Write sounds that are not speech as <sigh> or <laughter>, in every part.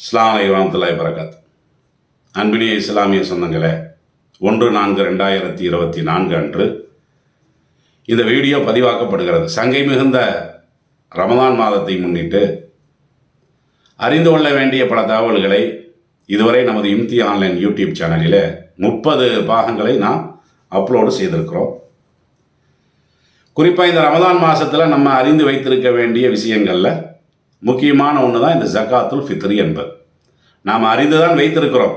இஸ்லாமை வரமத்துல்லாய் பரகாத் அன்பினிய இஸ்லாமிய சொந்தங்களே ஒன்று நான்கு ரெண்டாயிரத்தி இருபத்தி நான்கு அன்று இந்த வீடியோ பதிவாக்கப்படுகிறது. சங்கை மிகுந்த ரமதான் மாதத்தை முன்னிட்டு அறிந்து கொள்ள வேண்டிய பல தகவல்களை இதுவரை நமது இம்தி ஆன்லைன் யூடியூப் சேனலில் முப்பது பாகங்களை நாம் அப்லோடு செய்திருக்கிறோம். குறிப்பாக இந்த ரமதான் மாதத்தில் நம்ம அறிந்து வைத்திருக்க வேண்டிய விஷயங்களில் முக்கியமான ஒன்று தான் இந்த ஜக்காத்துல் ஃபித்ரி என்பது. நாம் அறிந்து தான் வைத்திருக்கிறோம்.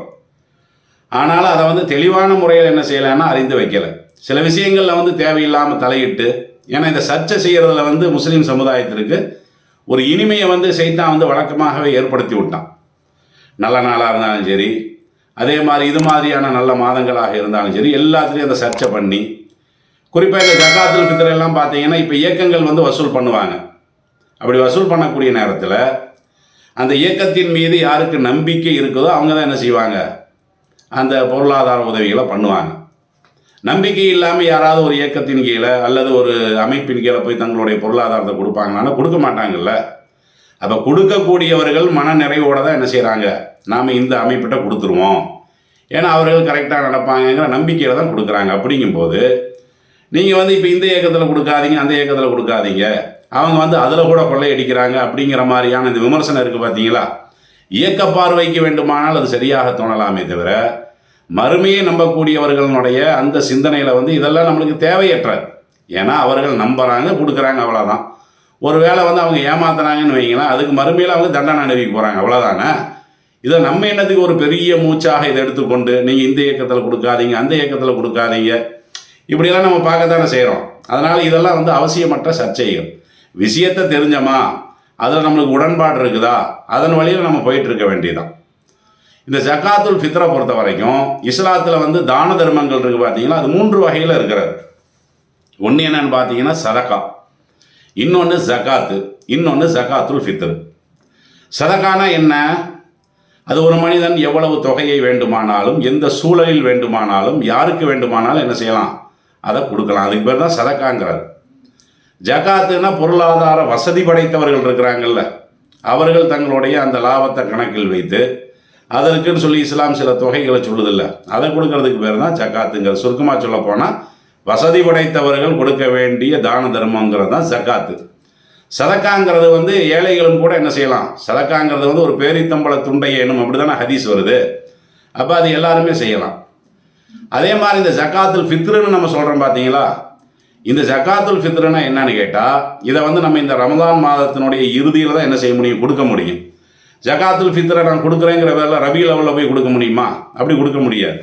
ஆனாலும் அதை வந்து தெளிவான முறையில் என்ன செய்யலைன்னா அறிந்து வைக்கலை. சில விஷயங்களில் வந்து தேவையில்லாமல் தலையிட்டு ஏன்னா இந்த சர்ச்சை செய்கிறதுல வந்து முஸ்லீம் சமுதாயத்திற்கு ஒரு இனிமையை வந்து சைத்தான் வந்து வழக்கமாகவே ஏற்படுத்தி விட்டான். நல்ல நாளாக இருந்தாலும் சரி அதே மாதிரி இது மாதிரியான நல்ல மாதங்களாக இருந்தாலும் சரி எல்லாத்துலேயும் அந்த சர்ச்சை பண்ணி குறிப்பாக இந்த ஜக்காத்துல் ஃபித்ர் பார்த்தீங்கன்னா இப்போ இயக்கங்கள் வந்து வசூல் பண்ணுவாங்க. அப்படி வசூல் பண்ணக்கூடிய நேரத்தில் அந்த இயக்கத்தின் மீது யாருக்கு நம்பிக்கை இருக்குதோ அவங்க தான் என்ன செய்வாங்க? அந்த பொருளாதார உதவிகளை பண்ணுவாங்க. நம்பிக்கை இல்லாமல் யாராவது ஒரு இயக்கத்தின் கீழே அல்லது ஒரு அமைப்பின் கீழே போய் தங்களுடைய பொருளாதாரத்தை கொடுப்பாங்கனாலும் கொடுக்க மாட்டாங்கல்ல. அப்போ கொடுக்கக்கூடியவர்கள் மன நிறைவோடு தான் என்ன செய்கிறாங்க நாம் இந்த அமைப்பிட்ட கொடுத்துருவோம். ஏன்னா அவர்கள் கரெக்டாக நடப்பாங்கங்கிற நம்பிக்கையில் தான் கொடுக்குறாங்க. அப்படிங்கும்போது நீங்கள் வந்து இப்போ இந்த இயக்கத்தில் கொடுக்காதீங்க அந்த இயக்கத்தில் கொடுக்காதீங்க. அவங்க வந்து அதில் கூட கொள்ளையடிக்கிறாங்க அப்படிங்கிற மாதிரியான இந்த விமர்சனம் இருக்குது பார்த்தீங்களா இயக்க பார்வைக்கு வேண்டுமானால் அது சரியாக தோணலாமே தவிர மறுமையை நம்பக்கூடியவர்களுடைய அந்த சிந்தனையில் வந்து இதெல்லாம் நம்மளுக்கு தேவையற்ற ஏன்னா அவர்கள் நம்புகிறாங்க கொடுக்குறாங்க அவ்வளோதான் ஒரு வேளை வந்து அவங்க ஏமாத்துறாங்கன்னு வைங்களேன் அதுக்கு மறுமையில் அவங்க தண்டனை அனுபவிக்க போகிறாங்க அவ்வளோதானே இதை நம்ம என்னத்துக்கு ஒரு பெரிய மூச்சாக இதை எடுத்துக்கொண்டு நீங்கள் இந்த இயக்கத்தில் கொடுக்காதீங்க அந்த இயக்கத்தில் கொடுக்காதீங்க இப்படியெல்லாம் நம்ம பார்க்கத்தானே செய்கிறோம் அதனால் இதெல்லாம் வந்து அவசியமற்ற சர்ச்சைகள். விஷயத்தை தெரிஞ்சோமா? அதில் நம்மளுக்கு உடன்பாடு இருக்குதா? அதன் வழியில் நம்ம போயிட்டு இருக்க வேண்டியதான் இந்த ஜக்காத்துல் ஃபித்ரை பொறுத்த வரைக்கும் இஸ்லாத்தில் வந்து தான தர்மங்கள் இருக்குது பார்த்தீங்களா அது மூன்று வகையில் இருக்கிறது. ஒன்று என்னன்னு பார்த்தீங்கன்னா சதக்கா. இன்னொன்று ஜக்காத்து. இன்னொன்று ஜக்காத்துல் ஃபித்ரு. சதக்கானா என்ன? அது ஒரு மனிதன் எவ்வளவு தொகையை வேண்டுமானாலும் எந்த சூழலில் வேண்டுமானாலும் யாருக்கு வேண்டுமானாலும் என்ன செய்யலாம்? அதை கொடுக்கலாம். அதுக்கு பேர் தான் சதக்காங்கிறார் ஜகாத்துனா பொருளாதார வசதி படைத்தவர்கள் இருக்கிறாங்கல்ல. அவர்கள் தங்களுடைய அந்த லாபத்தை கணக்கில் வைத்து அதற்குன்னு சொல்லி இஸ்லாம் சில தொகைகளை சொல்லுதில்ல. அதை கொடுக்கறதுக்கு பேர் தான் ஜக்காத்துங்கிற சுருக்கமாக சொல்ல போனால் வசதி படைத்தவர்கள் கொடுக்க வேண்டிய தான தர்மங்கிறது தான் ஜக்காத்து. சதக்காங்கிறது வந்து ஏழைகளும் கூட என்ன செய்யலாம்? சதக்காங்கிறது வந்து ஒரு பேரித்தம்பள துண்டை எனும் அப்படி தானே ஹதீஸ் வருது. அப்போ அது எல்லாருமே செய்யலாம். அதே மாதிரி இந்த ஜக்காத்துல் ஃபித்ருன்னு நம்ம சொல்கிறோம் பார்த்தீங்களா இந்த ஜக்காத்துல் ஃபித்ரனா என்னன்னு கேட்டால் இதை வந்து நம்ம இந்த ரமதான் மாதத்தினுடைய இறுதியில் தான் என்ன செய்ய முடியும்? கொடுக்க முடியும். ஜக்காத்துல் ஃபித்ரை நான் கொடுக்குறேங்கிற வேலை ரபி லெவலில் போய் கொடுக்க முடியுமா? அப்படி கொடுக்க முடியாது.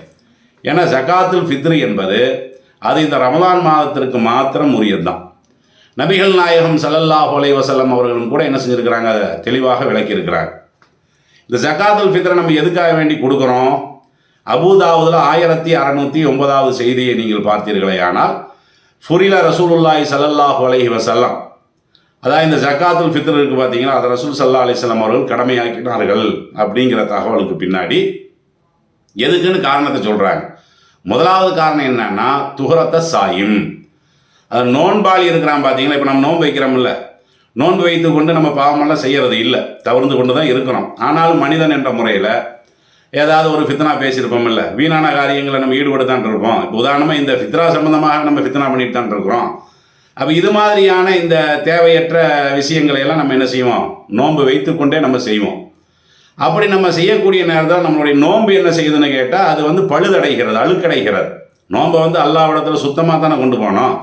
ஏன்னா ஜக்காத்துல் ஃபித்ரி என்பது அது இந்த ரமதான் மாதத்திற்கு மாத்திரம் உரியது தான் நபிகள் நாயகம் ஸல்லல்லாஹு அலைஹி வஸல்லம் அவர்களும் கூட என்ன செஞ்சுருக்கிறாங்க? அதை தெளிவாக விளக்கியிருக்கிறாங்க. இந்த ஜக்காத்துல் ஃபித்ரை நம்ம எதுக்காக வேண்டி கொடுக்குறோம்? அபூதாவுதில் ஆயிரத்தி அறநூற்றி ஒன்பதாவது செய்தியை நீங்கள் பார்த்தீர்களே ஆனால் ஃபுரில ரசூலுல்லாய் ஸல்லல்லாஹு அலஹி வசல்லாம் அதாவது இந்த ஜக்காத்துல் ஃபித்ர் இருக்குது பார்த்தீங்கன்னா அதை ரசூல் சல்லா அலிஸ்லாம் அவர்கள் கடமையாக்கினார்கள் அப்படிங்கிற தகவலுக்கு பின்னாடி எதுக்குன்னு காரணத்தை சொல்கிறாங்க முதலாவது காரணம் என்னன்னா துஹரத்த சாயும். அது நோன்பாளி இருக்கிறான் பார்த்தீங்களா இப்போ நம்ம நோன்பு வைக்கிறோம்ல. நோன்பு வைத்து கொண்டு நம்ம பாவமெல்லாம் செய்கிறது இல்லை. தவிர்த்து கொண்டு தான் இருக்கிறோம் ஆனாலும் மனிதன் என்ற முறையில் ஏதாவது ஒரு ஃபித்னா பேசியிருப்போம் இல்லை வீணான காரியங்களை நம்ம ஈடுபட்டு தான் இருப்போம். இப்போ உதாரணமாக இந்த ஃபித்ரா சம்பந்தமாக நம்ம ஃபித்னா பண்ணிட்டு தான் இருக்கிறோம். அப்போ இது மாதிரியான இந்த தேவையற்ற விஷயங்களை எல்லாம் நம்ம என்ன செய்வோம்? நோன்பு வைத்துக்கொண்டே நம்ம செய்வோம். அப்படி நம்ம செய்யக்கூடிய நேரத்தில் நம்மளுடைய நோன்பு என்ன செய்யுதுன்னு கேட்டால் அது வந்து பழுதடைகிறது அழுக்கடைகிறது. நோன்பை வந்து அல்லாவிடத்தில் சுத்தமாக தானே கொண்டு போனோம்.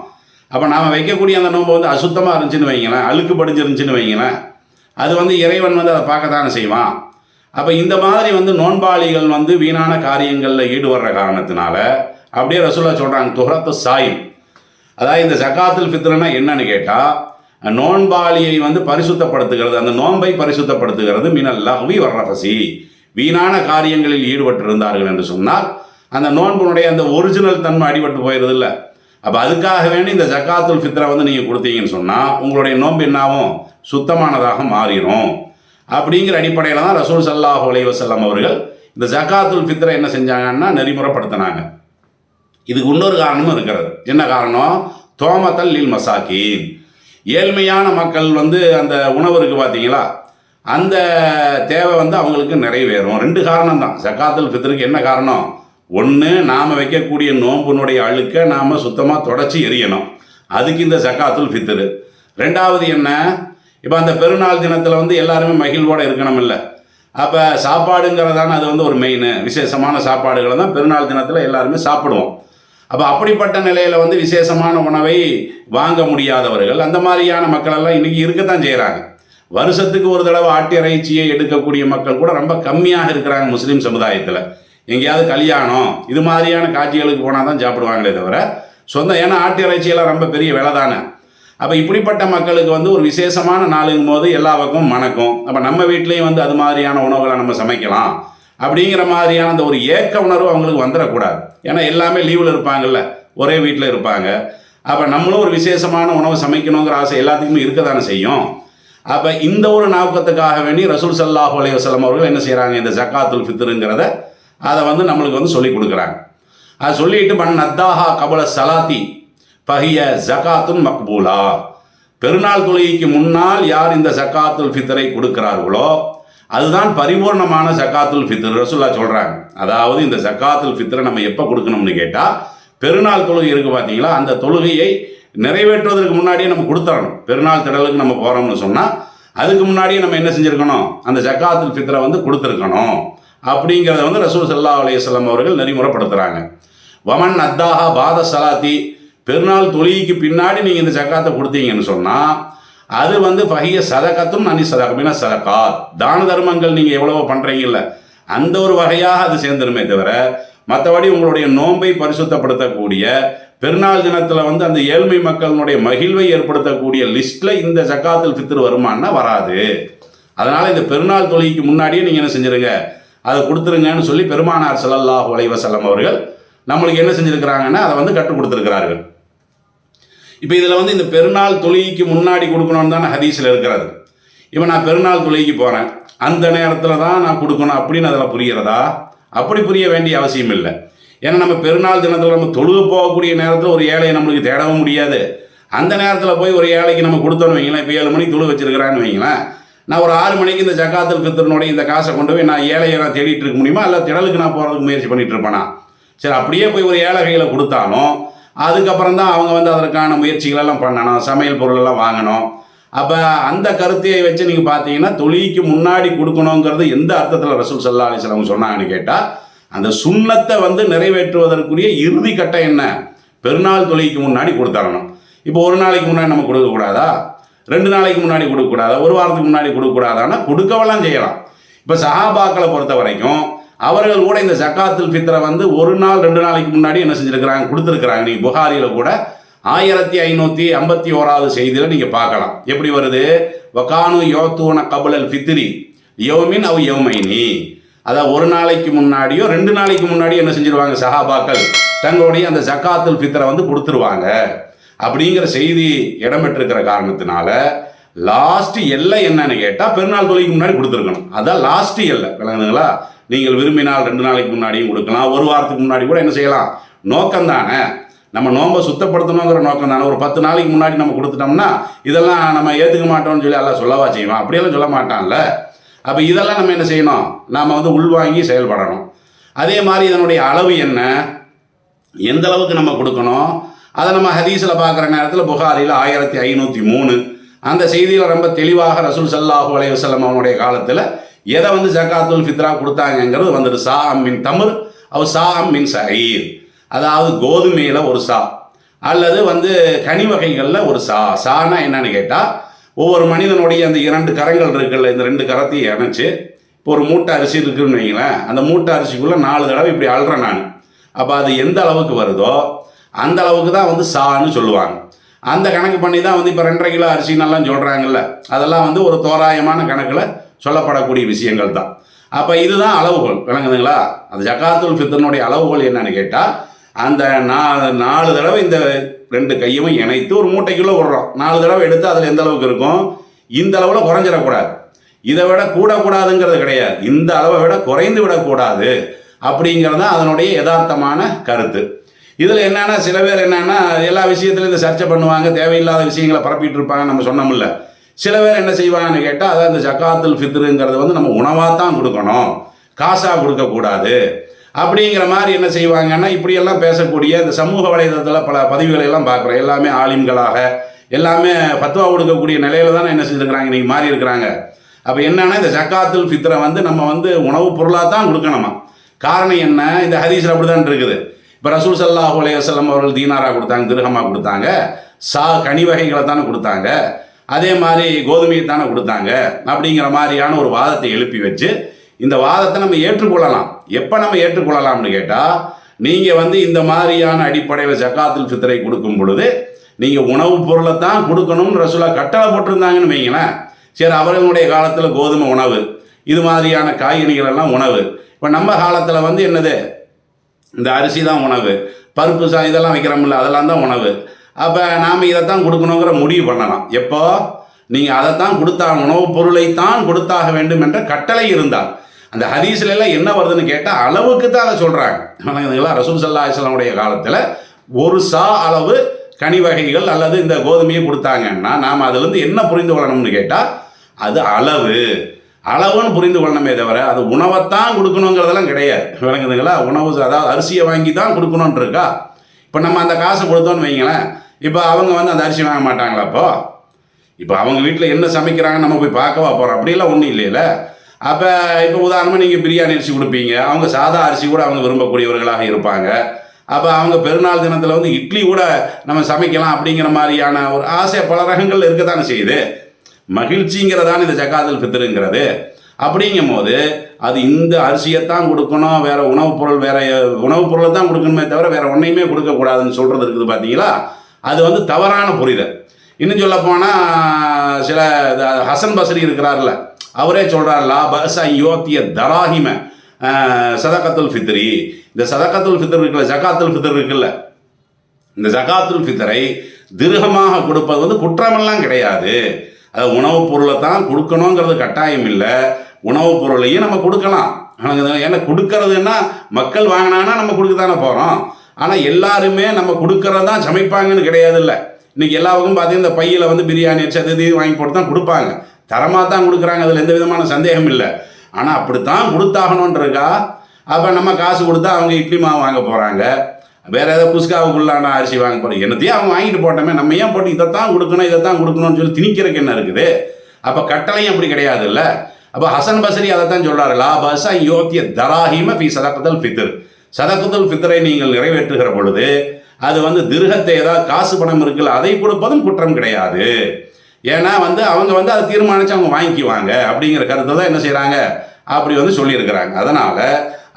அப்போ நாம் வைக்கக்கூடிய அந்த நோன்பு வந்து அசுத்தமாக இருந்துச்சுன்னு வைங்களேன் அழுக்கு படிஞ்சிருந்துச்சின்னு வைங்களேன். அது வந்து இறைவன் வந்து அதை பார்க்கத்தானே செய்வான். அப்போ இந்த மாதிரி வந்து நோன்பாளிகள் வந்து வீணான காரியங்களில் ஈடுபடுற காரணத்தினால அப்படியே ரசூலா சொல்கிறாங்க துஹரத்து சாயும். அதாவது இந்த ஜக்காத்துல் ஃபித்ரனா என்னன்னு கேட்டால் நோன்பாளியை வந்து பரிசுத்தப்படுத்துகிறது அந்த நோன்பை பரிசுத்தப்படுத்துகிறது மினல் லஹ்வி வர்ரஃபசி வீணான காரியங்களில் ஈடுபட்டிருந்தார்கள் என்று சொன்னால் அந்த நோன்பினுடைய அந்த ஒரிஜினல் தன்மை அடிபட்டு போயிடுது இல்லை அப்போ அதுக்காக வேண்டி இந்த ஜக்காத்துல் ஃபித்ரா வந்து நீங்கள் கொடுத்தீங்கன்னு சொன்னால் உங்களுடைய நோன்பு என்னாகும்? சுத்தமானதாக மாறிடும் அப்படிங்கிற அடிப்படையில் தான் ரசூல் சல்லாஹூ அலைவசல்லாம் அவர்கள் இந்த ஜக்காத்துல் ஃபித்ரை என்ன செஞ்சாங்கன்னா நெறிமுறைப்படுத்தினாங்க. இதுக்கு இன்னொரு காரணமும் இருக்கிறது. என்ன காரணம்? தோமத்தல் லில் மசாக்கீன். ஏழ்மையான மக்கள் வந்து அந்த உணவு இருக்குது பார்த்தீங்களா? அந்த தேவை வந்து அவங்களுக்கு நிறைவேறும். ரெண்டு காரணம் தான். ஜக்காத்துல் ஃபித்ருக்கு என்ன காரணம்? ஒன்று நாம் வைக்கக்கூடிய நோம்பினுடைய அழுக்க நாம் சுத்தமாக தொடச்சி எரியணும். அதுக்கு இந்த ஜக்காத்துல் ஃபித்ரு. ரெண்டாவது என்ன? இப்போ அந்த பெருநாள் தினத்தில் வந்து எல்லாருமே மகிழ்வோடு இருக்கணும் இல்லை அப்போ சாப்பாடுங்கிறதான அது வந்து ஒரு மெயின் விசேஷமான சாப்பாடுகளை தான் பெருநாள் தினத்தில் எல்லாருமே சாப்பிடுவோம். அப்போ அப்படிப்பட்ட நிலையில் வந்து விசேஷமான உணவை வாங்க முடியாதவர்கள் அந்த மாதிரியான மக்களெல்லாம் இன்றைக்கி இருக்கத்தான் செய்கிறாங்க வருஷத்துக்கு ஒரு தடவை ஆட்டு இறைச்சியை எடுக்கக்கூடிய மக்கள் கூட ரொம்ப கம்மியாக இருக்கிறாங்க முஸ்லீம் சமுதாயத்தில். எங்கேயாவது கல்யாணம் இது மாதிரியான காட்சிகளுக்கு போனால் தான் சாப்பிடுவாங்களே தவிர சொந்த ஏன்னா ஆட்டு இறைச்சியெல்லாம் ரொம்ப பெரிய விலை தானே அப்போ இப்படிப்பட்ட மக்களுக்கு வந்து ஒரு விசேஷமான நாளுங்கும் போது எல்லா பக்கமும் மணக்கும் அப்போ நம்ம வீட்லேயும் வந்து அது மாதிரியான உணவுகளை நம்ம சமைக்கலாம். அப்படிங்கிற மாதிரியான அந்த ஒரு ஏக்க உணர்வு அவங்களுக்கு வந்துடக்கூடாது. ஏன்னா எல்லாமே லீவில் இருப்பாங்கல்ல. ஒரே வீட்டில் இருப்பாங்க. அப்போ நம்மளும் ஒரு விசேஷமான உணவு சமைக்கணுங்கிற ஆசை எல்லாத்துக்குமே இருக்க தானே செய்யும். அப்போ இந்த ஒரு நோக்கத்துக்காக வேண்டி ரசூல் சல்லாஹூ அலைஹி வஸல்லம் அவர்கள் என்ன செய்கிறாங்க இந்த ஜக்காத்துல் ஃபித்ருங்கிறத அதை வந்து நம்மளுக்கு வந்து சொல்லிக் கொடுக்குறாங்க. அது சொல்லிட்டு மண் நத்தாஹா கபல சலாத்தி பகிய ஜகாத்துன் மக்பூலா. பெருநாள் தொழுகைக்கு முன்னால் யார் இந்த சக்காத்துல் ஃபித்தரை கொடுக்கிறார்களோ அதுதான் பரிபூர்ணமான சக்காத்துல் ஃபித்ர். ரசுல்லா சொல்கிறாங்க அதாவது இந்த சக்காத்துல் ஃபித்ரை நம்ம எப்போ கொடுக்கணும்னு கேட்டால் பெருநாள் தொழுகை இருக்குது பார்த்தீங்களா அந்த தொழுகையை நிறைவேற்றுவதற்கு முன்னாடியே நம்ம கொடுத்துடணும் பெருநாள் திடலுக்கு நம்ம போகிறோம்னு சொன்னால் அதுக்கு முன்னாடியே நம்ம என்ன செஞ்சுருக்கணும்? அந்த ஜக்காத்துல் ஃபித்ரை வந்து கொடுத்துருக்கணும். அப்படிங்கிறத வந்து ரசூல் சல்லா அலையம் அவர்கள் நெறிமுறைப்படுத்துகிறாங்க வமன் அத்தாஹா பாத சலாத்தி பெருநாள் தொழுகைக்கு பின்னாடி நீங்கள் இந்த ஜக்காத்தை கொடுத்தீங்கன்னு சொன்னால் அது வந்து பகிய சதகத்தும் நனி ஏன்னா சதக்கா தான தர்மங்கள் நீங்கள் எவ்வளவோ பண்ணுறீங்கல்ல அந்த ஒரு வகையாக அது சேர்ந்துருமே தவிர மற்றபடி உங்களுடைய நோன்பை பரிசுத்தப்படுத்தக்கூடிய பெருநாள் தினத்தில் வந்து அந்த ஏழ்மை மக்களினுடைய மகிழ்வை ஏற்படுத்தக்கூடிய லிஸ்ட்டில் இந்த ஜக்காத்தில் ஃபித்ரு வருமானா வராது. அதனால் இந்த பெருநாள் தொழுகைக்கு முன்னாடியே நீங்கள் என்ன செஞ்சிருங்க அதை கொடுத்துருங்கன்னு சொல்லி பெருமானார் ஸல்லல்லாஹு அலைஹி அவர்கள் நம்மளுக்கு என்ன செஞ்சுருக்கிறாங்கன்னா அதை வந்து கற்றுக் கொடுத்துருக்கிறார்கள். இப்போ இதில் வந்து இந்த பெருநாள் தொழுகைக்கு முன்னாடி கொடுக்கணும்னு தானே ஹதீஸில் இருக்கிறது. இப்போ நான் பெருநாள் தொழுகைக்கு போகிறேன் அந்த நேரத்தில் தான் நான் கொடுக்கணும் அப்படின்னு அதில் புரிகிறதா அப்படி புரிய வேண்டிய அவசியம் இல்லை. ஏன்னா நம்ம பெருநாள் தினத்தில் நம்ம தொழுக போகக்கூடிய நேரத்தில் ஒரு ஏழையை நம்மளுக்கு தேடவும் முடியாது. அந்த நேரத்தில் போய் ஒரு ஏழைக்கு நம்ம கொடுத்தோன்னு வைங்களேன் இப்போ ஏழு மணிக்கு தொழு வச்சிருக்கிறான்னு வைங்களேன் நான் ஒரு ஆறு மணிக்கு இந்த ஜக்காத்தல் ஃபித்ரனுடைய இந்த காசை கொண்டு போய் நான் ஏழையை நான் தேடிட்டு இருக்க முடியுமா? இல்லை திடலுக்கு நான் போகிறதுக்கு முயற்சி பண்ணிட்டு இருப்பேனா? சரி அப்படியே போய் ஒரு ஏழை கையில் கொடுத்தாலும் அதுக்கப்புறம் தான் அவங்க வந்து அதற்கான முயற்சிகளெல்லாம் பண்ணணும் சமையல் பொருளெல்லாம் வாங்கணும். அப்போ அந்த கருத்தையை வச்சு நீங்கள் பார்த்தீங்கன்னா தொழிலுக்கு முன்னாடி கொடுக்கணுங்கிறது எந்த அர்த்தத்தில் ரசூல் சல்லா அலிஸ்லாம் சொன்னாங்கன்னு கேட்டால் அந்த சுண்ணத்தை வந்து நிறைவேற்றுவதற்குரிய இறுதி கட்டம் என்ன? பெருநாள் தொழிலுக்கு முன்னாடி கொடுத்தரணும். இப்போ ஒரு நாளைக்கு முன்னாடி நம்ம கொடுக்கக்கூடாதா? ரெண்டு நாளைக்கு முன்னாடி கொடுக்கக்கூடாதா? ஒரு வாரத்துக்கு முன்னாடி கொடுக்கக்கூடாதான்னா கொடுக்கவெல்லாம் செய்யலாம். இப்போ சஹாபாக்களை பொறுத்த வரைக்கும் அவர்கள் கூட இந்த ஜக்காத்துல் ஃபித்ரை வந்து ஒரு நாள் ரெண்டு நாளைக்கு முன்னாடி என்ன செஞ்சுருக்கிறாங்க? கொடுத்துருக்குறாங்க. நீங்கள் புகாரியில் கூட ஆயிரத்தி ஐநூற்றி ஐம்பத்தி ஓராவது செய்தியில் நீங்கள் பார்க்கலாம். எப்படி வருது? வகானு யோத்துவன கபுலல் ஃபித்ரி யோமின் அவ் யோமைனி. அதான் ஒரு நாளைக்கு முன்னாடியோ ரெண்டு நாளைக்கு முன்னாடியோ என்ன செஞ்சிருவாங்க சஹாபாக்கள்? தங்களுடைய அந்த ஜக்காத்துல் ஃபித்ரை வந்து கொடுத்துருவாங்க. அப்படிங்கிற செய்தி இடம்பெற்றிருக்கிற காரணத்தினால லாஸ்ட் எல்லை என்னன்னு கேட்டால் பெருநாள் தொழிலுக்கு முன்னாடி கொடுத்துருக்கணும். அதான் லாஸ்ட் எல்லை. விளங்குதுங்களா? நீங்கள் விரும்பினால் ரெண்டு நாளைக்கு முன்னாடியும் கொடுக்கலாம். ஒரு வாரத்துக்கு முன்னாடி கூட என்ன செய்யலாம்? நோக்கம் தானே நம்ம நோம்பை சுத்தப்படுத்தணுங்கிற நோக்கம் தானே ஒரு பத்து நாளைக்கு முன்னாடி நம்ம கொடுத்துட்டோம்னா இதெல்லாம் நம்ம ஏற்றுக்க மாட்டோம்னு சொல்லி எல்லாம் சொல்லவா செய்வோம் அப்படியெல்லாம் சொல்ல மாட்டான்ல. அப்போ இதெல்லாம் நம்ம என்ன செய்யணும்? நாம் வந்து உள்வாங்கி செயல்படணும். அதே மாதிரி இதனுடைய அளவு என்ன? எந்த அளவுக்கு நம்ம கொடுக்கணும்? அதை நம்ம ஹதீஸில் பார்க்குற நேரத்தில் புகாரியில் ஆயிரத்தி ஐநூற்றி மூணு. அந்த செய்தியில் ரொம்ப தெளிவாக ரசூல் சல்லாஹூ அலைவசல்லம் அவனுடைய காலத்தில் எதை வந்து ஜக்காத்துல் ஃபித்ரா கொடுத்தாங்கங்கிறது வந்துட்டு சா அம்மின் தமிழ் அவர் சா அம்மின் சயீர் அதாவது கோதுமையில் ஒரு சா. அல்லது வந்து கனி வகைகளில் ஒரு சா. சானா என்னன்னு கேட்டால் ஒவ்வொரு மனிதனுடைய அந்த இரண்டு கரங்கள் இருக்குல்ல இந்த ரெண்டு கரத்தையும் இணைச்சு இப்போ ஒரு மூட்டை அரிசி இருக்குன்னு வைங்களேன் அந்த மூட்டை அரிசிக்குள்ளே நாலு தடவை இப்படி அழுறேன் நான். அப்போ அது எந்த அளவுக்கு வருதோ அந்த அளவுக்கு தான் வந்து சான்னு சொல்லுவாங்க. அந்த கணக்கு பண்ணி தான் வந்து இப்போ ரெண்டரை கிலோ அரிசினெல்லாம் சொல்கிறாங்கல்ல அதெல்லாம் வந்து ஒரு தோராயமான கணக்கில் சொல்லப்படக்கூடிய விஷயங்கள் தான். அப்போ இதுதான் அளவுகோல். விளங்குதுங்களா? அந்த ஜக்காத்துல் ஃபித்தனுடைய அளவுகோல் என்னன்னு கேட்டால் அந்த நா நாலு தடவை இந்த ரெண்டு கையும் இணைத்து ஒரு மூட்டைக்குள்ளே விடுறோம். நாலு தடவை எடுத்து அதில் எந்த அளவுக்கு இருக்கும்? இந்த அளவில் குறைஞ்சிடக்கூடாது. இதை விட கூடக்கூடாதுங்கிறது கிடையாது. இந்த அளவை விட குறைந்து விடக்கூடாது அப்படிங்கிறது தான் அதனுடைய யதார்த்தமான கருத்து. இதில் என்னென்னா சில பேர் என்னென்னா எல்லா விஷயத்துலையும் இந்த சர்ச்சை பண்ணுவாங்க தேவையில்லாத விஷயங்களை பரப்பிட்டு இருப்பாங்க நம்ம சொன்னோம்ல. சில பேர் என்ன செய்வாங்கன்னு கேட்டால் அதாவது இந்த ஜக்காத்துல் ஃபித்ருங்கிறது வந்து நம்ம உணவாக தான் கொடுக்கணும். காசாக கொடுக்கக்கூடாது. அப்படிங்கிற மாதிரி என்ன செய்வாங்கன்னா இப்படியெல்லாம் பேசக்கூடிய இந்த சமூக வலைதளத்தில் பல பதிவுகளை எல்லாம் பார்க்குறோம். எல்லாமே ஆலிம்களாக எல்லாமே ஃபத்வா கொடுக்கக்கூடிய நிலையில தானே என்ன செஞ்சுருக்கிறாங்க? இன்றைக்கி மாறி இருக்கிறாங்க. அப்போ என்னன்னா இந்த ஜக்காத்துல் ஃபித்ரை வந்து நம்ம வந்து உணவுப் பொருளாக தான் கொடுக்கணுமா? காரணம் என்ன? இந்த ஹதீஸில் அப்படி தான் இருக்குது. இப்போ ரசூல் சல்லாஹூ அலைஹி அவர்கள் தீனாராக கொடுத்தாங்க திருகமாக கொடுத்தாங்க. சா கனி வகைகளை தானே கொடுத்தாங்க. அதே மாதிரி கோதுமையை தானே கொடுத்தாங்க? அப்படிங்கிற மாதிரியான ஒரு வாதத்தை எழுப்பி வச்சு இந்த வாதத்தை நம்ம ஏற்றுக்கொள்ளலாம். எப்போ நம்ம ஏற்றுக்கொள்ளலாம்னு கேட்டால் நீங்கள் வந்து இந்த மாதிரியான அடிப்படையில் ஜக்காத்துல் ஃபித்ரை கொடுக்கும் பொழுது நீங்கள் உணவுப் பொருளை தான் கொடுக்கணும்னு ரசூலா கட்டளை போட்டிருந்தாங்கன்னு வைங்களேன். சரி அவர்களுடைய காலத்தில் கோதுமை உணவு இது மாதிரியான காய்கறிகள் எல்லாம் உணவு. இப்போ நம்ம காலத்தில் வந்து என்னது? இந்த அரிசி தான் உணவு பருப்பு சா இதெல்லாம் வைக்கிறோம்ல அதெல்லாம் தான் உணவு. அப்போ நாம் இதைத்தான் கொடுக்கணுங்கிற முடிவு பண்ணலாம். எப்போ? நீங்கள் அதைத்தான் கொடுத்தா உணவுப் பொருளை தான் கொடுத்தாக வேண்டும் என்ற கட்டளை இருந்தால். அந்த ஹதீஸ்ல எல்லாம் என்ன வருதுன்னு கேட்டால் அளவுக்கு தான் அதை சொல்கிறாங்க ரசூல் சல்லா இஸ்லாமுடைய காலத்தில் ஒரு சா அளவு கனி வகைகள் அல்லது இந்த கோதுமையை கொடுத்தாங்கன்னா நாம் அதுலேருந்து என்ன புரிந்து கொள்ளணும்னு கேட்டால் அது அளவு. அளவுன்னு புரிந்து கொள்ளணுமே தவிர அது உணவைத்தான் கொடுக்கணுங்கிறதெல்லாம் கிடையாது. விளங்குதுங்களா? உணவு அதாவது அரிசியை வாங்கி தான் கொடுக்கணும்னு இருக்கா? இப்போ நம்ம அந்த காசை கொடுத்தோன்னு வைங்களேன் இப்போ அவங்க வந்து அந்த அரிசி வாங்க மாட்டாங்களா அப்போ? இப்போ அவங்க வீட்டில் என்ன சமைக்கிறாங்கன்னு நம்ம போய் பார்க்கவா போகிறோம் அப்படிலாம் ஒன்றும் இல்லைல்ல அப்போ இப்போ உதாரணமாக நீங்கள் பிரியாணி அரிசி கொடுப்பீங்க. அவங்க சாதா அரிசி கூட அவங்க விரும்பக்கூடியவர்களாக இருப்பாங்க. அப்போ அவங்க பெருநாள் தினத்தில் வந்து இட்லி கூட நம்ம சமைக்கலாம் அப்படிங்கிற மாதிரியான ஒரு ஆசை பல ரகங்கள் இருக்கத்தானே செய்யுது. மகிழ்ச்சிங்கிறதான இந்த ஜக்காதல் ஃபித்ருங்கிறது. அப்படிங்கும் போது அது இந்த அரிசியைத்தான் கொடுக்கணும். வேற உணவுப் பொருள் வேற உணவுப் பொருளை தான் கொடுக்கணுமே தவிர வேற ஒன்றையுமே கொடுக்கக்கூடாதுன்னு சொல்கிறது இருக்குது பார்த்தீங்களா அது வந்து தவறான புரிதல். இன்னும் சொல்ல போனால் சில இந்த ஹசன் பசரி இருக்கிறார்ல அவரே சொல்கிறார் லா பஸ் யோத்திய தராஹிம சதகத்துல் ஃபித்ரி. இந்த சதகத்துல் ஃபித்ர் இருக்குல்ல ஜகாத்துல் ஃபித்ர் இருக்குல்ல இந்த ஜகாத்துல் ஃபித்ரை திருகமாக கொடுப்பது வந்து குற்றமெல்லாம் கிடையாது. அது உணவுப் பொருளை தான் கொடுக்கணுங்கிறது கட்டாயம் இல்லை. உணவுப் பொருளையும் நம்ம கொடுக்கலாம். ஆனால் ஏன்னா கொடுக்கறதுன்னா மக்கள் வாங்கினாங்கன்னா நம்ம கொடுக்க தானே போகிறோம் ஆனால் எல்லாருமே நம்ம கொடுக்கறதா சமைப்பாங்கன்னு கிடையாது இல்லை இன்னைக்கு எல்லா பக்கம் பார்த்தீங்கன்னா இந்த பையில் வந்து பிரியாணி வச்சு அது இது வாங்கி போட்டு தான் கொடுப்பாங்க. தரமாக தான் கொடுக்குறாங்க அதில் எந்த விதமான சந்தேகம் இல்லை. ஆனால் அப்படித்தான் தான் கொடுத்தாகணுன்றிருக்கா அப்போ நம்ம காசு கொடுத்தா அவங்க இட்லி மாவு வாங்க போகிறாங்க வேறு ஏதாவது புஸ்காவுக்குள்ளான அரிசி வாங்க போகிறோம் என்னத்தையும் அவங்க வாங்கிட்டு போட்டோமே நம்ம ஏன் போட்டு இதைத்தான் கொடுக்கணும் இதைத்தான் கொடுக்கணும்னு சொல்லி திணிக்கிறதுக்கு என்ன இருக்குது? அப்போ கட்டளையும் அப்படி கிடையாது இல்லை அப்போ ஹசன் பசரி அதை தான் சொல்றாரு லா பசா யோத்திய தராஹிம ஃபி சதக்கதல் ஃபித்ர். சதகுதல் பித்தரை நீங்கள் நிறைவேற்றுகிற பொழுது அது வந்து திருகத்தை ஏதாவது காசு பணம் இருக்குல்ல அதை கொடுப்பதும் குற்றம் கிடையாது. ஏன்னா வந்து அவங்க வந்து அதை தீர்மானித்து அவங்க வாங்கிக்குவாங்க அப்படிங்கிற கருத்தை தான் என்ன செய்கிறாங்க அப்படி வந்து சொல்லியிருக்கிறாங்க. அதனால்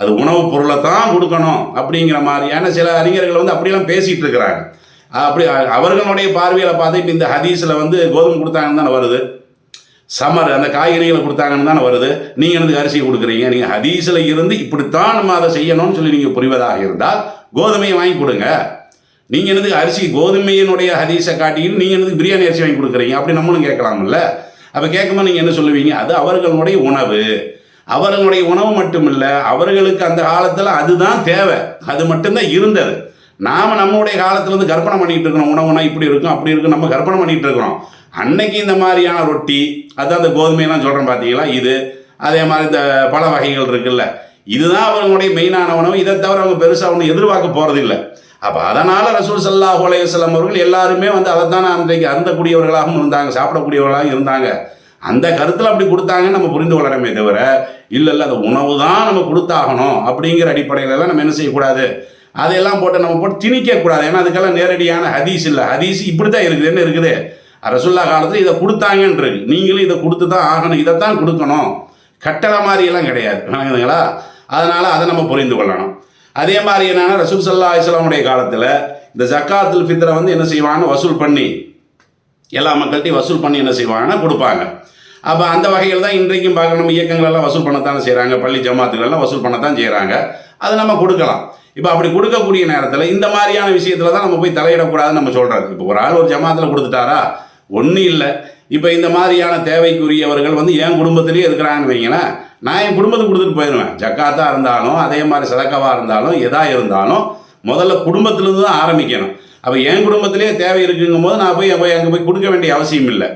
அது உணவுப் பொருளை தான் கொடுக்கணும் அப்படிங்கிற மாதிரியான சில அறிஞர்கள் வந்து அப்படியெல்லாம் பேசிகிட்டு இருக்கிறாங்க. அப்படி அவர்களுடைய பார்வையில் பார்த்துட்டு இந்த ஹதீஸில் வந்து கோதுமை கொடுத்தாங்கன்னு தானே வருது. சமர் அந்த காய்கறிகளை கொடுத்தாங்கன்னு தானே வருது. நீங்கள் எனக்கு அரிசி கொடுக்குறீங்க? நீங்கள் ஹதீஸில் இருந்து இப்படித்தான் நம்ம அதை செய்யணும்னு சொல்லி நீங்கள் புரிவதாக இருந்தால் கோதுமையை வாங்கி கொடுங்க. நீங்கள் என்னது அரிசி கோதுமையினுடைய ஹதீஸை காட்டின்னு நீங்கள் என்னது பிரியாணி அரிசி வாங்கி கொடுக்குறீங்க? அப்படி நம்மளும் கேட்கலாம்ல. அப்போ கேட்கும்போது நீங்கள் என்ன சொல்லுவீங்க? அது அவர்களுடைய உணவு. அவர்களுடைய உணவு மட்டுமில்ல அவர்களுக்கு அந்த காலத்தில் அதுதான் தேவை. அது மட்டும்தான் இருந்தது. நாம் நம்மளுடைய காலத்துலேருந்து கற்பனை பண்ணிகிட்டு இருக்கிறோம். உணவுனா இப்படி இருக்கும் அப்படி இருக்கும். நம்ம கற்பனை பண்ணிகிட்டு இருக்கிறோம். அன்னைக்கு இந்த மாதிரியான ரொட்டி அதான் அந்த கோதுமையெல்லாம் சொல்கிறேன் பார்த்தீங்களா இது அதே மாதிரி இந்த பல வகைகள் இருக்குல்ல இதுதான் அவங்களுடைய மெயினான உணவு. இதை தவிர அவங்க பெருசாக ஒன்றும் எதிர்பார்க்க போகிறதில்ல அப்போ அதனால் ரசூல் சல்லாஹ் அலையம் அவர்கள் எல்லாருமே வந்து அதை தான் அன்றைக்கு அருந்தக்கூடியவர்களாகவும் இருந்தாங்க சாப்பிடக்கூடியவர்களாகவும் இருந்தாங்க. அந்த கருத்தில் அப்படி கொடுத்தாங்கன்னு நம்ம புரிந்து கொள்ளணுமே தவிர இல்லை இல்லை அந்த உணவு தான் நம்ம கொடுத்தாகணும் அப்படிங்கிற அடிப்படையிலலாம் நம்ம என்ன செய்யக்கூடாது? அதையெல்லாம் போட்டு நம்ம போட்டு திணிக்கக்கூடாது. ஏன்னா அதுக்கெல்லாம் நேரடியான ஹதீஸ் இல்லை. ஹதீஸ் இப்படி தான் இருக்குது. என்ன இருக்குது? ரசுல்லா காலத்தில் இதை கொடுத்தாங்கன்றது. நீங்களும் இதை கொடுத்து தான் ஆகணும். இதைத்தான் கொடுக்கணும். கட்டளை மாதிரியெல்லாம் கிடையாது. விளங்குதுங்களா? அதனால் அதை நம்ம புரிந்து கொள்ளணும். அதே மாதிரி என்னன்னா ரசூல் சல்லா இஸ்லாமுடைய காலத்தில் இந்த ஜக்காத்துல் ஃபித்ரை வந்து என்ன செய்வாங்கன்னு வசூல் பண்ணி எல்லா மக்கள்கிட்டையும் வசூல் பண்ணி என்ன செய்வாங்கன்னா கொடுப்பாங்க. அப்போ அந்த வகையில் தான் இன்றைக்கும் பார்க்க நம்ம இயக்கங்கள் எல்லாம் வசூல் பண்ணத்தானே செய்கிறாங்க பள்ளி ஜமாத்துகளெல்லாம் வசூல் பண்ணத்தான் செய்கிறாங்க அதை நம்ம கொடுக்கலாம். இப்போ அப்படி கொடுக்கக்கூடிய நேரத்தில் இந்த மாதிரியான விஷயத்தில் தான் நம்ம போய் தலையிடக்கூடாதுன்னு நம்ம சொல்கிறது இப்போ ஒரு ஆள் ஒரு ஜமாத்தில் கொடுத்துட்டாரா? ஒன்றும் இல்லை. இப்போ இந்த மாதிரியான தேவைக்குரியவர்கள் வந்து என் குடும்பத்திலேயே இருக்கிறாங்கன்னு வைங்களேன் நான் என் குடும்பத்துக்கு கொடுத்துட்டு போயிடுவேன். ஜக்காத்தாக இருந்தாலும் அதே மாதிரி சதக்காவாக இருந்தாலும் எதா இருந்தாலும் முதல்ல குடும்பத்திலேருந்து தான் ஆரம்பிக்கணும். அப்போ என் குடும்பத்திலே தேவை இருக்குங்கும் போது நான் போய் போய் அங்கே போய் கொடுக்க வேண்டிய அவசியம் இல்லை.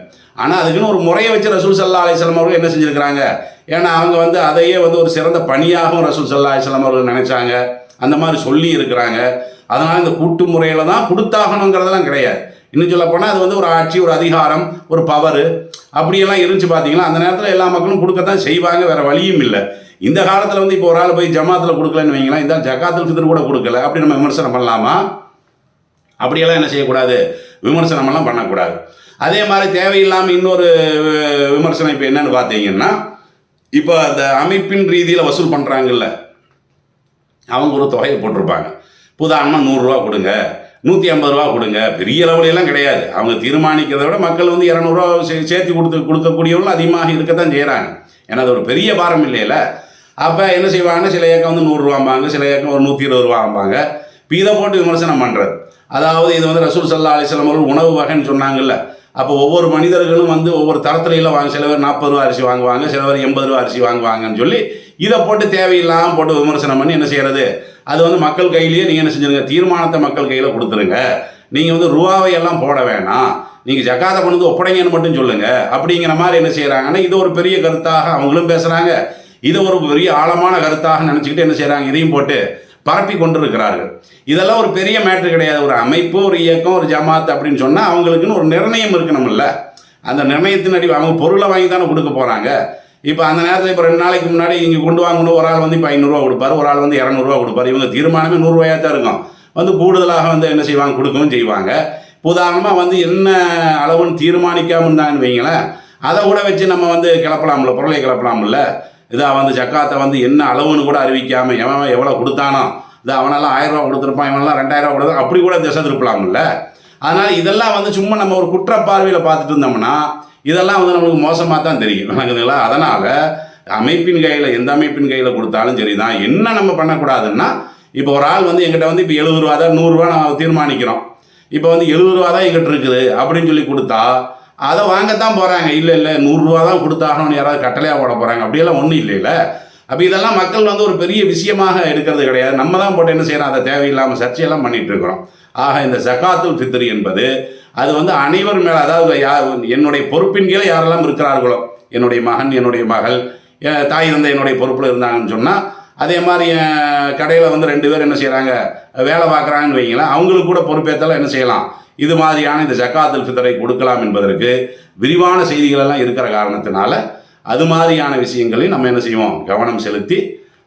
ஆனால் அதுக்குன்னு ஒரு முறையை வச்சு ரசூல் சல்லா அலிஸ்லாம் அவர்கள் என்ன செஞ்சுருக்கிறாங்க? ஏன்னா அவங்க வந்து அதையே வந்து ஒரு சிறந்த பணியாகவும் ரசூல் சல்லா அலிஸ்லாம் அவர்கள் நினைச்சாங்க. அந்த மாதிரி சொல்லி இருக்கிறாங்க. அதனால் இந்த கூட்டு முறையில் தான் கொடுத்தாகணுங்கிறதெல்லாம் கிடையாது. இன்னும் சொல்ல போனால் அது வந்து ஒரு ஆட்சி ஒரு அதிகாரம் ஒரு பவர் அப்படியெல்லாம் இருந்துச்சு பார்த்தீங்களா அந்த நேரத்தில் எல்லா மக்களும் கொடுக்கத்தான் செய்வாங்க வேறு வழியும் இல்லை. இந்த காலத்தில் வந்து இப்போ ஒரு ஆள் போய் ஜமாத்தில் கொடுக்கலன்னு வைங்களேன் இந்த ஜக்காத்தில் ஃபிதர் கூட கொடுக்கல. அப்படி நம்ம விமர்சனம் பண்ணலாமா? அப்படியெல்லாம் என்ன செய்யக்கூடாது? விமர்சனமெல்லாம் பண்ணக்கூடாது. அதே மாதிரி தேவையில்லாமல் இன்னொரு விமர்சனம் இப்போ என்னன்னு பார்த்தீங்கன்னா இப்போ அந்த அமைப்பின் ரீதியில் வசூல் பண்ணுறாங்கல்ல அவங்க ஒரு தொகையை போட்டிருப்பாங்க. உதாரணமாக நூறுரூவா கொடுங்க. நூற்றி ஐம்பது ரூபா கொடுங்க. பெரிய எல்லாம் கிடையாது. அவங்க தீர்மானிக்கிறத விட மக்கள் வந்து இரநூறுவா சே- சேர்த்து கொடுத்து கொடுக்கக்கூடியவங்களும் அதிகமாக இருக்கத்தான் செய்கிறாங்க ஏன்னா அது ஒரு பெரிய பாரம் இல்லையில. அப்போ என்ன செய்வாங்கன்னா சில ஏக்கம் வந்து நூறுரூவாம்பாங்க சில ஏக்கம் ஒரு நூற்றி இருபது ரூபாம்பாங்க இப்போ இதை போட்டு விமர்சனம் பண்ணுறது அதாவது இது வந்து ரசூல் சல்லா அலிஸ்லாம் அவர்கள் உணவு வகைன்னு சொன்னாங்கல்ல. அப்போ ஒவ்வொரு மனிதர்களும் வந்து ஒவ்வொரு தரத்துலையில் வாங்க சில பேர் நாற்பது ரூபா அரிசி வாங்குவாங்க சில பேர் எண்பது ரூபா அரிசி வாங்குவாங்கன்னு சொல்லி இதை போட்டு தேவையில்லாமல் போட்டு விமர்சனம் பண்ணி என்ன செய்கிறது அது வந்து மக்கள் கையிலேயே நீங்கள் என்ன செஞ்சுருங்க? தீர்மானத்தை மக்கள் கையில் கொடுத்துருங்க. நீங்கள் வந்து ரூபாவை எல்லாம் போட வேணாம். நீங்கள் ஜக்காத்தை கொண்டு வந்து ஒப்படைங்கன்னு மட்டும் சொல்லுங்கள் அப்படிங்கிற மாதிரி என்ன செய்கிறாங்கன்னா இது ஒரு பெரிய கருத்தாக அவங்களும் பேசுகிறாங்க இது ஒரு பெரிய ஆழமான கருத்தாக நினச்சிக்கிட்டு என்ன செய்கிறாங்க இதையும் போட்டு பரப்பி கொண்டிருக்கிறார்கள். இதெல்லாம் ஒரு பெரிய மேட்ரு கிடையாது. ஒரு அமைப்பு ஒரு இயக்கம் ஒரு ஜமாத் அப்படின்னு சொன்னால் அவங்களுக்குன்னு ஒரு நிர்ணயம் இருக்கணும்ல. அந்த நிர்ணயத்தின் அடி அவங்க பொருளை வாங்கி தானே கொடுக்க போகிறாங்க இப்போ அந்த நேரத்தில் இப்போ ரெண்டு நாளைக்கு முன்னாடி இங்கே கொண்டு வாங்கணும் ஒரு ஆள் வந்து இப்போ ஐநூறுரூவா கொடுப்பாரு ஒரு ஆள் வந்து இரநூறுவா கொடுப்பாரு. இவங்க தீர்மானமே நூறுரூவாயாக தான் இருக்கும். வந்து கூடுதலாக வந்து என்ன செய்வாங்க? கொடுக்கவும் செய்வாங்க. உதாரணமாக வந்து என்ன அளவுன்னு தீர்மானிக்காம இருந்தாங்கன்னு வைங்களேன் அதை கூட வச்சு நம்ம வந்து கிளப்பலாம்ல பொருளை கிளப்பலாம்ல. இதாக வந்து சக்காத்தை வந்து என்ன அளவுன்னு கூட அறிவிக்காமல் எவன் எவ்வளோ கொடுத்தானோ இது அவனெல்லாம் ஆயிரம் ரூபா கொடுத்துருப்பான் இவனெல்லாம் ரெண்டாயிரம் ரூபா கொடுத்தா அப்படி கூட திசை திருப்பலாம்ல. அதனால் இதெல்லாம் வந்து சும்மா நம்ம ஒரு குற்ற பார்வையில் பார்த்துட்டு இருந்தோம்னா இதெல்லாம் வந்து நம்மளுக்கு மோசமாக தான் தெரியும். <laughs> விளங்குதுங்களா? அதனால் அமைப்பின் கையில் எந்த அமைப்பின் கையில் கொடுத்தாலும் சரி தான் என்ன நம்ம பண்ணக்கூடாதுன்னா இப்போ ஒரு ஆள் வந்து எங்கிட்ட வந்து இப்போ எழுபது ரூபா தான் நூறுரூவா நான் தீர்மானிக்கிறோம். இப்போ வந்து எழுபது ரூபா தான் எங்கிட்ட இருக்குது அப்படின்னு சொல்லி கொடுத்தா அதை வாங்கத்தான் போகிறாங்க இல்லை இல்லை நூறுரூவா தான் கொடுத்தாகணும்னு யாராவது கட்டளையாக போட போகிறாங்க அப்படியெல்லாம் ஒன்றும் இல்லைல்ல. அப்போ இதெல்லாம் மக்கள் வந்து ஒரு பெரிய விஷயமாக எடுக்கிறது கிடையாது. நம்ம தான் போட்டு என்ன செய்கிறோம் அதை தேவையில்லாமல் சர்ச்சையெல்லாம் பண்ணிகிட்டு இருக்கிறோம். ஆக இந்த ஜகாத்துல் ஃபித்ரி என்பது அது வந்து அனைவர் மேலே அதாவது யார் என்னுடைய பொறுப்பின் கீழே யாரெல்லாம் இருக்கிறார்களோ என்னுடைய மகன் என்னுடைய மகள் என் தாய் இருந்த என்னுடைய பொறுப்பில் இருந்தாங்கன்னு சொன்னால் அதே மாதிரி என் கடையில் வந்து ரெண்டு பேர் என்ன செய்கிறாங்க வேலை பார்க்குறாங்கன்னு வைங்களேன் அவங்களுக்கு கூட பொறுப்பேற்றாலும் என்ன செய்யலாம். இது மாதிரியான இந்த ஜக்காத்துல் ஃபித்தரை கொடுக்கலாம் என்பதற்கு விரிவான செய்திகளெல்லாம் இருக்கிற காரணத்தினால அது மாதிரியான விஷயங்களையும் நம்ம என்ன செய்வோம்? கவனம் செலுத்தி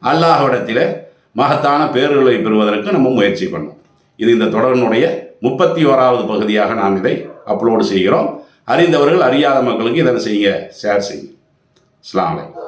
அல்லாஹ் அல்லாஹ்விடத்தில் மகத்தான பேர்களை பெறுவதற்கு நம்ம முயற்சி பண்ணோம் இது இந்த தொடரினுடைய முப்பத்தி ஓராவது பகுதியாக நாம் இதை அப்லோடு செய்கிறோம். அறிந்தவர்கள் அறியாத மக்களுக்கு இதனை செய்யுங்க. ஷேர் செய்யுங்க. அஸ்ஸலாமு